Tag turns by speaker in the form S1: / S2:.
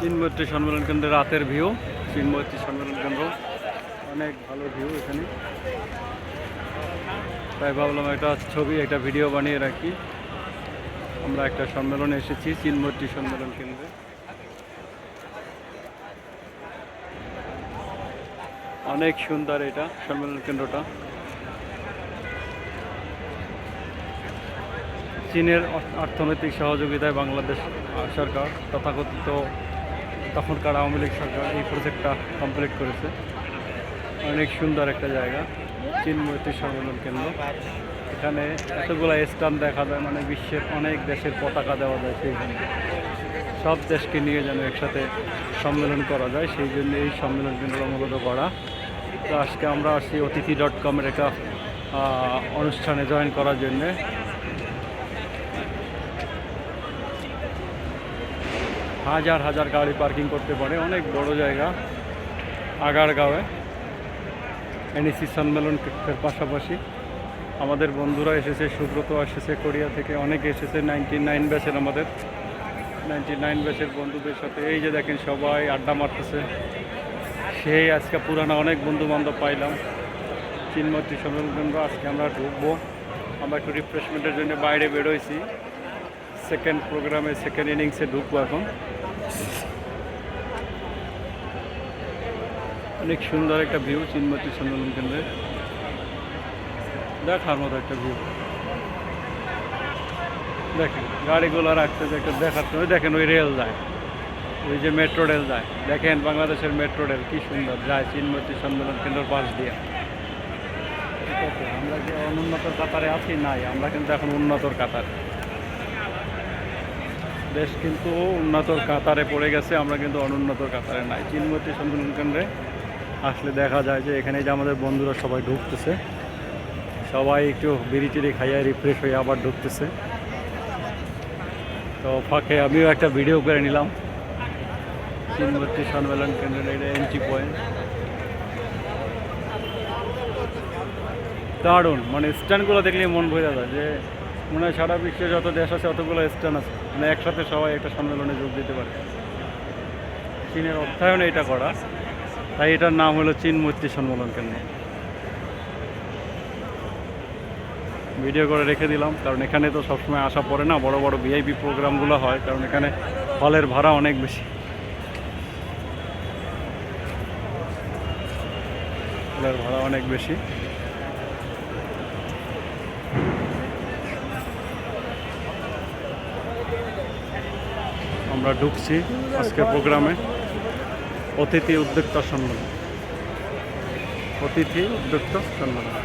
S1: চিনমৈত্রী সম্মেলন কেন্দ্রে রাতের ভিউ, চিনমৈত্রী সম্মেলন কেন্দ্র। অনেক ভালো ভিউ এখানে। তাই ভাবলাম একটা ছবি, একটা ভিডিও বানিয়ে রাখি। আমরা একটা সম্মেলনে এসেছি, চিনমৈত্রী সম্মেলন কেন্দ্রে। অনেক সুন্দর এটা সম্মেলন কেন্দ্রটা। চীনের অর্থনৈতিক সহযোগিতায় বাংলাদেশ সরকার তথাকথিত তখনকার আওয়ামী লীগ সরকার এই প্রজেক্টটা কমপ্লিট করেছে। অনেক সুন্দর একটা জায়গা, চিনমৈত্রী সম্মেলন কেন্দ্র। এখানে এতগুলো স্টান দেখা যায় মানে বিশ্বের অনেক দেশের পতাকা দেওয়া যায় সেইখানে। সব দেশকে নিয়ে যেন একসাথে সম্মেলন করা যায়, সেই জন্য এই সম্মেলন কেন্দ্র মূলত করা। তো আজকে আমরা আসি অতিথি ডট কমের একটা অনুষ্ঠানে জয়েন করার জন্যে। হাজার হাজার গাড়ি পার্কিং করতে পারে, অনেক বড় জায়গা, আগারগাঁওয়ে। এনএসি সম্মেলনের পাশাপাশি আমাদের বন্ধুরা এসেছে, সুব্রত এসেছে কোরিয়া থেকে, অনেকে এসেছে নাইনটি নাইন ব্যাচের আমাদের। নাইনটি নাইন ব্যাচের বন্ধুদের সাথে, এই যে দেখেন সবাই আড্ডা মারতেছে। সেই আজকে পুরানো অনেক বন্ধু বান্ধব পাইলাম। চিনমৈত্রী সম্মেলন কেন্দ্র, আজকে আমরা ঢুকবো। আমরা একটু রিফ্রেশমেন্টের জন্য বাইরে বেরোইছি। সেকেন্ড প্রোগ্রামে সেকেন্ড ইনিংসে ঢুকবো এখন। অনেক সুন্দর একটা ভিউ চিনমতি সম্মেলন কেন্দ্রে দেখার মতো একটা ভিউ দেখেন, গাড়িগুলো রাখতে দেখে দেখার সময় দেখেন ওই রেল যায়। ওই যে মেট্রো রেল যায়। দেখেন বাংলাদেশের মেট্রো রেল কি সুন্দর। যায় চিনমতি সম্মেলন কেন্দ্রের পাশ দিয়ে। ঠিক আছে, আমরা যে অনুন্নত কাতারে আছি, নাই। আমরা কিন্তু এখন উন্নতর কাতারে। দেশ কিন্তু উন্নতর কাতারে পড়ে গেছে, আমরা কিন্তু অনুন্নতর কাতারে নাই। চিনমতি সম্মেলন কেন্দ্রে আসলে দেখা যায় যে এখানে যে আমাদের বন্ধুরা সবাই ঢুকতেছে, সবাই একটু বিড়ি টিড়ি খাইয়া রিফ্রেশ হয়ে আবার ঢুকতেছে। তো ফাঁকে আমিও একটা ভিডিও করে নিলাম। চিনমতি সম্মেলন কেন্দ্রের এটা এন্ট্রি পয়েন্ট দারুণ মানে স্ট্যান্ডগুলো দেখলে মন ভরে যায় যে মনে হয় সারা বিশ্বে যত দেশ আছে অতগুলো স্ট্যান্ড আছে মানে একসাথে সবাই একটা সম্মেলনে যোগ দিতে পারে। চীনের অর্থায়নে এটা করা। তাই এটার নাম হলো চীন মৈত্রী সম্মেলন কেন্দ্র। ভিডিও করে রেখে দিলাম, কারণ এখানে তো সবসময় আসা পড়ে না, বড় বড় ভিআইপি প্রোগ্রামগুলো হয়, কারণ এখানে হলের ভাড়া অনেক বেশি। হলের ভাড়া অনেক বেশি। আমরা ঢুকছি আজকের প্রোগ্রামে। অতিথি উদ্যোক্তা সম্মেলন। অতিথি উদ্যোক্তা সম্মেলন।